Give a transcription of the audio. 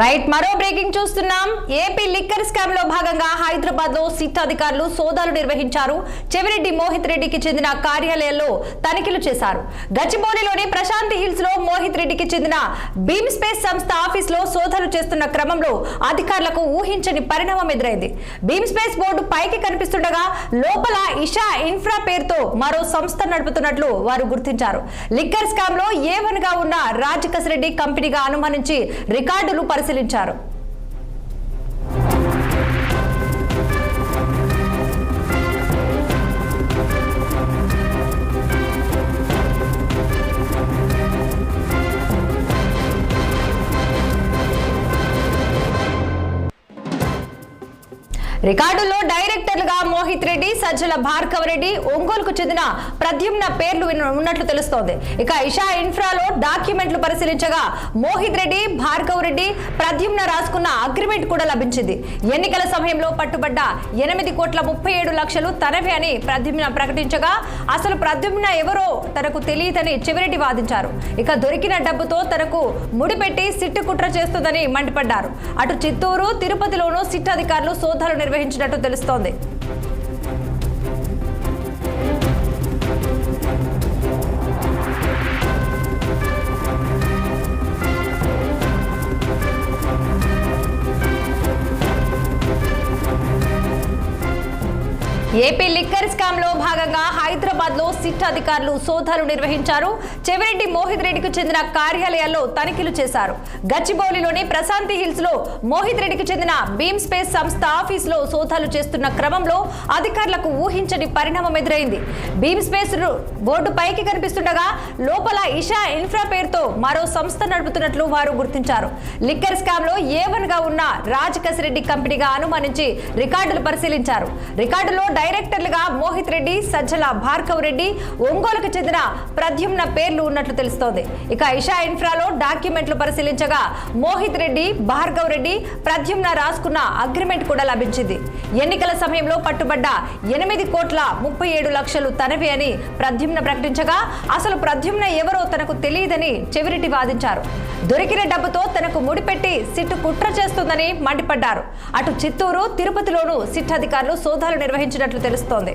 Right మరో breaking చూస్తున్నాం. AP liquor స్కామ్లో భాగంగా హైదరాబాద్లో సిట్ అధికారులు సోదాలు నిర్వహించారు. చెవిరెడ్డి మోహిత్ రెడ్డికి చెందిన కార్యాలయంలో తనిఖీలు చేశారు. గచ్చిబౌలిలోని ప్రశాంతి హిల్స్లో మోహిత్ రెడ్డికి చెందిన బీమ్ స్పేస్ సంస్థ ఆఫీస్లో సోదాలు చేస్తున్న క్రమంలో అధికారులకు ఊహించని పరిణామం ఎదురైంది. బీమ్ స్పేస్ బోర్డు పైకి కనిపిస్తుండగా లోపల ఇషా ఇన్ఫ్రా పేరుతో మరో సంస్థ నడుపుతున్నట్లు వారు గుర్తించారు. లిక్కర్ స్కామ్లో ఏవన్గా ఉన్న రాజకస్ రెడ్డి కంపెనీగా అనుమానించి రికార్డులు పరిశీలించారు. రికార్డుల్లో డైరెక్టర్లుగా మోహిత్ రెడ్డి సజ్జల భార్గవ రెడ్డి ఒంగోలుకు చెందిన ప్రద్యుమ్న పేర్లు ఉన్నట్లు తెలుస్తోంది. ఇక ఇషా ఇన్ఫ్రాలో డాక్యుమెంట్లు పరిశీలించగా మోహిత్ రెడ్డి భార్గవ రెడ్డి ప్రద్యుమ్న రాసుకున్న అగ్రిమెంట్ కూడా లభించింది. ఎన్నికల సమయంలో పట్టుబడ్డ ఎనిమిది కోట్ల ముప్పై ఏడు లక్షలు తనవే అని ప్రద్యుమ్న ప్రకటించగా అసలు ప్రద్యుమ్న ఎవరో తనకు తెలియదని చెవిరెడ్డి వాదించారు. ఇక దొరికిన డబ్బుతో తనకు ముడిపెట్టి సిట్టు కుట్ర చేస్తుందని మండిపడ్డారు. అటు చిత్తూరు తిరుపతిలోనూ సిట్ అధికారులు సోదాలు నిర్వహించినట్టు తెలుస్తోంది. ఏపీ లిక్కర్ స్కామ్లో భాగంగా హైదరాబాద్లో సిట్ అధికారులు సోదాలు నిర్వహించారు. చెవిరెడ్డి మోహిత్ రెడ్డికి చెందిన కార్యాలయాల్లో తనిఖీలు చేశారు. గచ్చిబౌలిలోని ప్రశాంతి హిల్స్లో మోహిత్ రెడ్డికి చెందిన బీమ్ స్పేస్ సంస్థ ఆఫీస్లో సోదాలు చేస్తున్న క్రమంలో అధికారులకు ఊహించని పరిణామం ఎదురైంది. బీమ్ స్పేస్ బోర్డు పైకి కనిపిస్తుండగా లోపల ఇషా ఇన్ఫ్రా పేరుతో మరో సంస్థ నడుపుతున్నట్లు వారు గుర్తించారు. లిక్కర్ స్కామ్లో ఏవన్గా ఉన్న రాజకస్ రెడ్డి కంపెనీగా అనుమానించి రికార్డులు పరిశీలించారు. రికార్డులో డైరెక్టర్లుగా మోహిత్ రెడ్డి సజ్జల భార్గవ్ రెడ్డి ఒంగోలుకు చెందిన ప్రద్యుమ్న పేర్లు ఉన్నట్లు తెలుస్తోంది. ఇక ఇషా ఇన్ఫ్రాలో డాక్యుమెంట్లు పరిశీలించగా మోహిత్ రెడ్డి భార్గవ్ రెడ్డి ప్రద్యుమ్న రాసుకున్న అగ్రిమెంట్ కూడా లభించింది. ఎన్నికల సమయంలో పట్టుబడ్డ ఎనిమిది కోట్ల ముప్పై ఏడు లక్షలు తనవి అని ప్రద్యుమ్న ప్రకటించగా అసలు ప్రద్యుమ్న ఎవరో తనకు తెలియదని చెవిరెడ్డి వాదించారు. దొరికిన డబ్బుతో తనకు ముడిపెట్టి సిట్టు కుట్ర చేస్తుందని మండిపడ్డారు. అటు చిత్తూరు తిరుపతిలోనూ సిట్ అధికారులు సోదాలు నిర్వహించినట్లు తెలుస్తోంది.